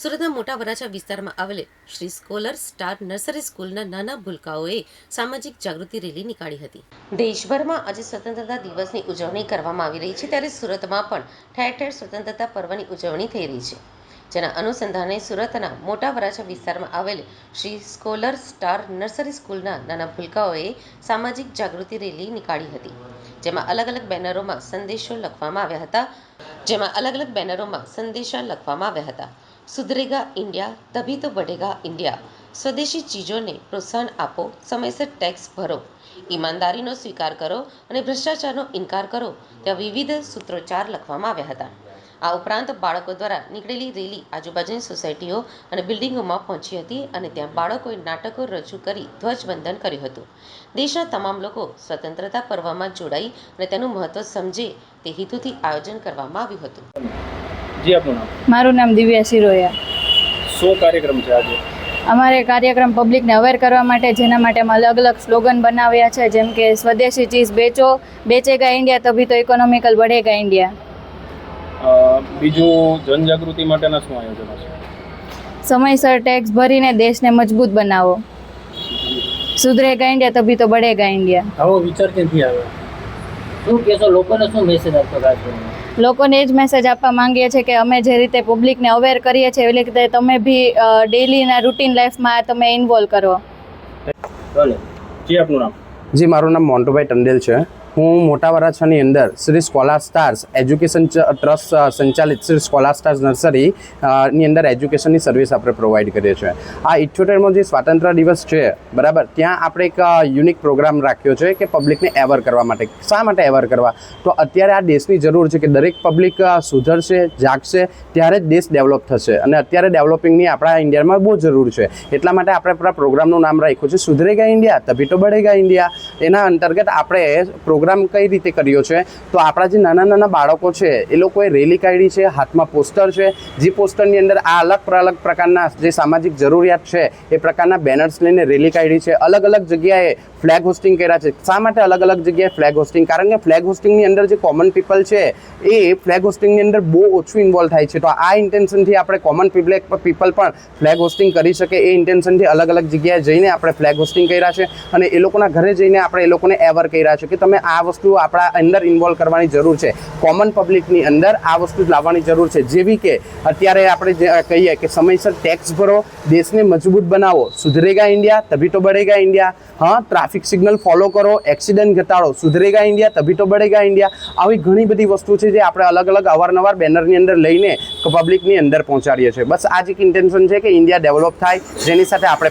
સુરતના મોટા વરાછા વિસ્તારમાં આવેલી શ્રી સ્કોલર સ્ટાર નર્સરી સ્કૂલના નાના ભૂલકાઓએ સામાજિક જાગૃતિ રેલી નીકાળી હતી. દેશભરમાં આજે સ્વતંત્રતા દિવસની ઉજવણી કરવામાં આવી રહી છે, ત્યારે સુરતમાં પણ ઠેર ઠેર સ્વતંત્રતા પર્વની ઉજવણી થઈ રહી છે. જેના અનુસંધાને સુરતના મોટા વરાછા વિસ્તારમાં આવેલ શ્રી સ્કોલર સ્ટાર નર્સરી સ્કૂલના નાના ભૂલકાઓએ સામાજિક જાગૃતિ રેલી નીકાળી હતી, જેમાં અલગ અલગ બેનરોમાં સંદેશો લખવામાં આવ્યા હતા જેમાં અલગ અલગ બેનરોમાં સંદેશા લખવામાં આવ્યા હતા. સુધરેગા ઇન્ડિયા તભી તો બઢેગા ઇન્ડિયા, સ્વદેશી ચીજોને પ્રોત્સાહન આપો, સમયસર ટેક્સ ભરો, ઈમાનદારીનો સ્વીકાર કરો અને ભ્રષ્ટાચારનો ઇનકાર કરો, ત્યાં વિવિધ સૂત્રોચ્ચાર લખવામાં આવ્યા હતા. આ ઉપરાંત બાળકો દ્વારા નીકળેલી રેલી આજુબાજુની સોસાયટીઓ અને બિલ્ડિંગોમાં પહોંચી હતી અને ત્યાં બાળકોએ નાટકો રજૂ કરી ધ્વજવંદન કર્યું હતું. દેશના તમામ લોકો સ્વતંત્રતા પર્વમાં જોડાઈ અને તેનું મહત્વ સમજે તે હેતુથી આયોજન કરવામાં આવ્યું હતું. જી આપનું નામ? મારું નામ દિવ્યા શિરોયા શું કાર્યક્રમ છે આજે? અમારે કાર્યક્રમ પબ્લિકને અવેર કરવા માટે જેના માટે અમે અલગ અલગ સ્લોગન બનાવ્યા છે જેમ કે સ્વદેશી ચીઝ બેચો બેચેગા ઇન્ડિયા તભી તો ઇકોનોમિકલ બઢેગા ઇન્ડિયા. બીજું જનજાગૃતિ માટેના શું આયોજનો છે? સમયસર ટેક્સ ભરીને દેશને મજબૂત બનાવો. સુધરેગા ઇન્ડિયા તભી તો બઢેગા ઇન્ડિયા આવો વિચાર ક્યાંથી આવ્યો? શું કહેશો લોકોને શું મેસેજ આપશો ખાસ લોકોને એ જ મેસેજ આપવા માંગીએ છીએ કે અમે જે રીતે પબ્લિકને અવેર કરીએ છીએ એવી રીતે તમે બી ડેલીના રૂટીન લાઈફમાં તમે ઇન્વોલ્વ કરો. ભલે જી આપનું નામ? જી મારું નામ મોન્ટુભાઈ ટંડેલ છે. હું મોટા વરાછાની અંદર Shri scholar stars education trust સંચાલિત શ્રી સ્કોલાર સ્ટાર્સ નર્સરી ની અંદર એજ્યુકેશનની સર્વિસ આપણે પ્રોવાઈડ કરીએ છીએ. આ ઇઠ્યોતેરમો જે સ્વાતંત્ર્ય દિવસ છે, બરાબર, ત્યાં આપણે એક યુનિક પ્રોગ્રામ રાખ્યો છે કે પબ્લિકને એવર કરવા માટે. શા માટે એવર કરવા? તો અત્યારે આ દેશની જરૂર છે કે દરેક પબ્લિક સુધરશે, જાગશે, ત્યારે જ દેશ ડેવલપ થશે. અને અત્યારે ડેવલપિંગની આપણા ઇન્ડિયામાં બહુ જરૂર છે. એટલા માટે આપણે આપણા પ્રોગ્રામનું નામ રાખ્યું છે, સુધરેગા ઇન્ડિયા, તભી તો બળેગા ઇન્ડિયા. એના અંતર્ગત આપણે પ્રોગ્રામ કઈ રીતે કર્યો છે? તો આપણા જે નાના નાના બાળકો છે, એ લોકોએ રેલી કાઢી છે, હાથમાં પોસ્ટર છે, જે પોસ્ટરની અંદર આ અલગ અલગ પ્રકારના જે સામાજિક જરૂરિયાત છે, એ પ્રકારના બેનર્સ લઈને રેલી કાઢી છે. અલગ અલગ જગ્યાએ ફ્લેગ હોસ્ટિંગ કર્યા છે. શા માટે અલગ અલગ જગ્યાએ ફ્લેગ હોસ્ટિંગ કારણ કે ફ્લેગ હોસ્ટિંગની અંદર જે કોમન પીપલ છે, એ ફ્લેગ હોસ્ટિંગની અંદર બહુ ઓછું ઇન્વોલ્વ થાય છે. તો આ ઇન્ટેન્શનથી આપણે કોમન પીપલ પીપલ પણ ફ્લેગ હોસ્ટિંગ કરી શકે. એ ઇન્ટેન્શનથી અલગ અલગ જગ્યાએ જઈને આપણે ફ્લેગ હોસ્ટિંગ કર્યા છે. અને એ લોકોના ઘરે જઈને આપણે એ લોકોને એવર કર્યા છે. કે તમે આ વસ્તુ આપણા અંદર ઇન્વોલ્વ કરવાની જરૂર છે. કોમન પબ્લિકની અંદર આ વસ્તુ લાવવાની જરૂર છે. જેવી કે અત્યારે આપણે કહીએ કે સમયસર ટેક્સ ભરો, દેશને મજબૂત બનાવો, સુધરેગા ઇન્ડિયા, તભી તો બળેગા ઇન્ડિયા. હા ટ્રાફિક સિગ્નલ ફોલો કરો એક્સિડન્ટ ઘટાડો, સુધરેગા ઇન્ડિયા, તભી તો બળેગા ઇન્ડિયા. આવી ઘણી બધી વસ્તુ છે જે આપણે અલગ અલગ અવારનવાર બેનરની અંદર લઈને પબ્લિકની અંદર પહોંચાડીએ છીએ. બસ આ એક ઇન્ટેન્શન છે કે ઇન્ડિયા ડેવલપ થાય. જેની સાથે આપણે પણ